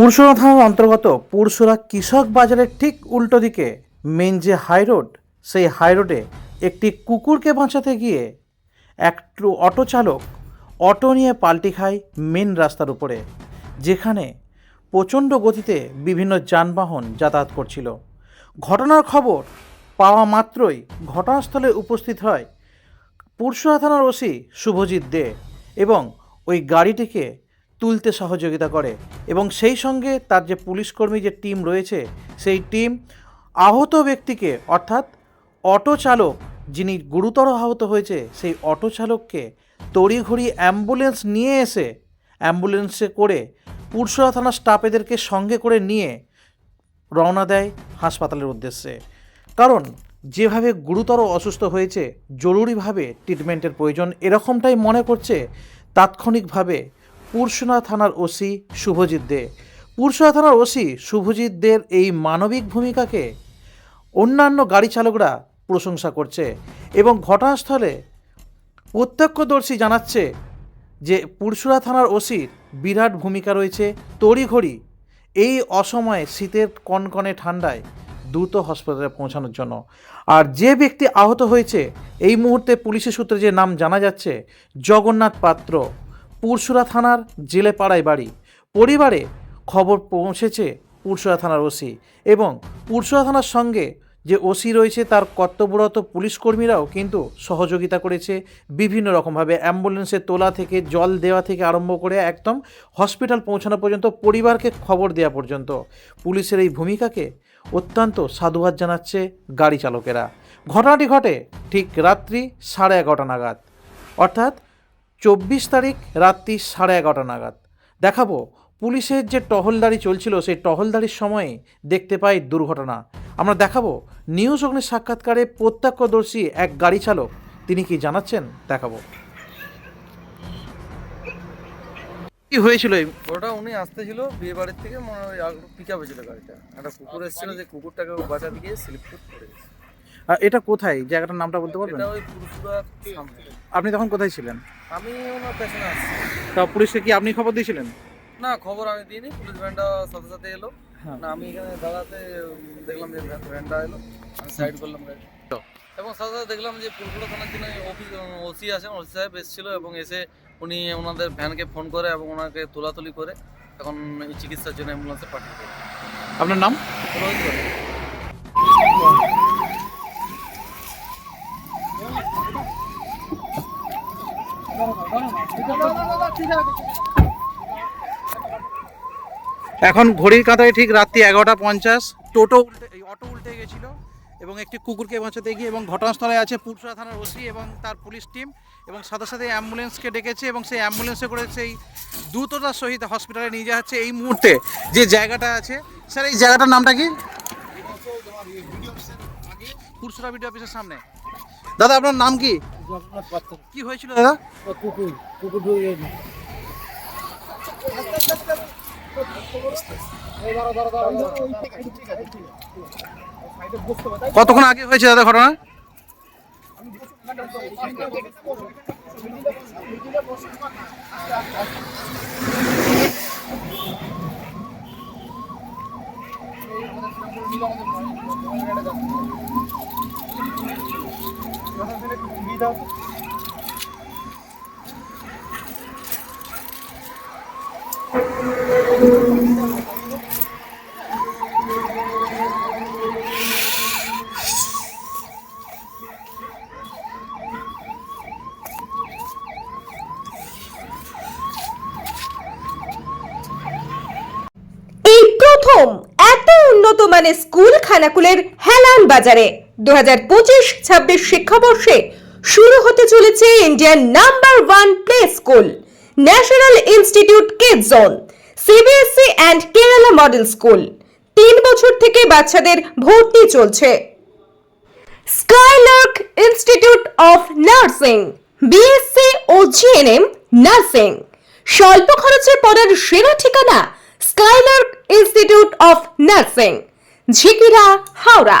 পুরসুরা থানার অন্তর্গত পুরসুরা কৃষক বাজারের ঠিক উল্টো দিকে মেন যে হাই রোড, সেই হাইরোডে একটি কুকুরকে বাঁচাতে গিয়ে একটু অটো চালক অটো নিয়ে পাল্টি খায় মেন রাস্তার উপরে, যেখানে প্রচণ্ড গতিতে বিভিন্ন যানবাহন যাতায়াত করছিল। ঘটনার খবর পাওয়া মাত্রই ঘটনাস্থলে উপস্থিত হয় পুরসুরা থানার ওসি শুভজিৎ দে এবং ওই গাড়িটিকে তুলতে সহযোগিতা করে এবং সেই সঙ্গে তার যে পুলিশকর্মী যে টিম রয়েছে, সেই টিম আহত ব্যক্তিকে, অর্থাৎ অটো চালক যিনি গুরুতর আহত হয়েছে, সেই অটো চালককে তড়িঘড়ি অ্যাম্বুলেন্স নিয়ে এসে, অ্যাম্বুলেন্সে করে পুরসুরা থানার স্টাফেদেরকে সঙ্গে করে নিয়ে রওনা দেয় হাসপাতালের উদ্দেশ্যে। কারণ যেভাবে গুরুতর অসুস্থ হয়েছে, জরুরিভাবে ট্রিটমেন্টের প্রয়োজন এরকমটাই মনে করছে, তাৎক্ষণিকভাবে পুরসুনা থানার ওসি শুভজিৎ দে। পুরসুনা থানার ওসি শুভজিৎ দের এই মানবিক ভূমিকাকে অন্যান্য গাড়ি চালকরা প্রশংসা করছে এবং ঘটনাস্থলে প্রত্যক্ষদর্শী জানাচ্ছে যে পুরসুরা থানার ওসির বিরাট ভূমিকা রয়েছে তড়িঘড়ি এই অসময়ে শীতের কনকনে ঠান্ডায় দ্রুত হসপিটালে পৌঁছানোর জন্য। আর যে ব্যক্তি আহত হয়েছে, এই মুহূর্তে পুলিশের সূত্রে যে নাম জানা যাচ্ছে, জগন্নাথ পাত্র। পুরসুরা থানার জেলেপাড়ায় বাড়ি। পরিবারে খবর পৌঁছেছে পুরসুরা থানার ওসি এবং পুরসুরা থানার সঙ্গে যে ওসি রয়েছে তার কর্তব্যরত পুলিশ কর্মীরাও কিন্তু সহযোগিতা করেছে বিভিন্ন রকমভাবে। অ্যাম্বুলেন্সে তোলা থেকে, জল দেওয়া থেকে আরম্ভ করে একদম হসপিটাল পৌঁছানো পর্যন্ত, পরিবারকে খবর দেওয়া পর্যন্ত। পুলিশের এই ভূমিকাকে অত্যন্ত সাধুবাদ জানাচ্ছে গাড়ি চালকেরা। ঘটনাটি ঘটে ঠিক রাত্রি সাড়ে এগারোটা নাগাদ। অর্থাৎ চব্বিশ তারিখ রাত্রি সাড়ে এগারোটা নাগাদ। দেখাবো পুলিশের যে টহলদারি চলছিল সেই টহলদারির সময়ে দেখতে পাই দুর্ঘটনা। আমরা দেখাবো নিউজ অগ্নির সাক্ষাৎকারে প্রত্যক্ষদর্শী এক গাড়ি চালক তিনি কি জানাচ্ছেন? দেখাবো। কি হয়েছিল এই? ওটা উনি আসতেছিল বিয়ে বাড়ির থেকে মনে হয় পিক আপ হয়েছিল গাড়িটা। একটা কুকুর এসেছিল যে কুকুরটাকে বাঁচাতে গিয়ে স্লিপ করে গেছে এটা কোথায়? জায়গাটার নামটা বলতে পারবেন? আপনি তখন কোথায় ছিলেন? আমি ওনার পেছনে আসছি তা পুলিশকে কি আপনি খবর দিয়েছিলেন? না খবর আমি দিইনি। পুলিশ ভ্যানটা সাথে সাথে এলো। হ্যাঁ। না আমি এখানে দাঁড়াতে দেখলাম যে ভ্যান- ভ্যানটা এলো। আমি সাইড করলাম গাড়ি এবং সাথে সাথে দেখলাম যে পুরপুরা থানার জন্য অফিস ওসি আছেন ওসি সাহেব এসেছিল এবং এসে উনি ওনাদের ভ্যানকে ফোন করে এবং ওনাকে তোলাতুলি করে এখন এই চিকিৎসার জন্য অ্যাম্বুলেন্সে পাঠিয়ে দেয় আপনার নাম? এখন ঘড়ির কাঁটায় ঠিক রাত্রি এগারোটা পঞ্চাশ। টোটো উল্টে অটো উল্টে গেছিল এবং একটি কুকুরকে বাঁচাতে গিয়ে এবং ঘটনাস্থলে আছে পুরসুরা থানার ওসি এবং তার পুলিশ টিম এবং সাথে সাথে অ্যাম্বুলেন্সকে ডেকেছে এবং সেই অ্যাম্বুলেন্সে করে সেই দ্রুততার সহিত হসপিটালে নিয়ে যাওয়া হচ্ছে। এই মুহূর্তে যে জায়গাটা আছে স্যার এই জায়গাটার নামটা কি? পুরসুরা বিডিও অফিসের সামনে। দাদা আপনার নাম কি? কি হয়েছিল দাদা? কুকুর কুকুর কতক্ষণ আগে হয়েছে দাদা ঘটনা? এই প্রথম এত উন্নত মানের স্কুল খানাকুলের হেলান বাজারে। দু হাজার পঁচিশ ছাব্বিশ শিক্ষাবর্ষে শুরু হতে চলেছে Indian number one play school, national institute kid zone CBSE and Kerala model school তিন বছর থেকে বাচ্চাদের ভর্তি চলছে। Skylark institute of nursing BSc O GNM nursing স্বল্প খরচে পড়ার সেরা ঠিকানা Skylark institute of nursing Jhikira, Howrah.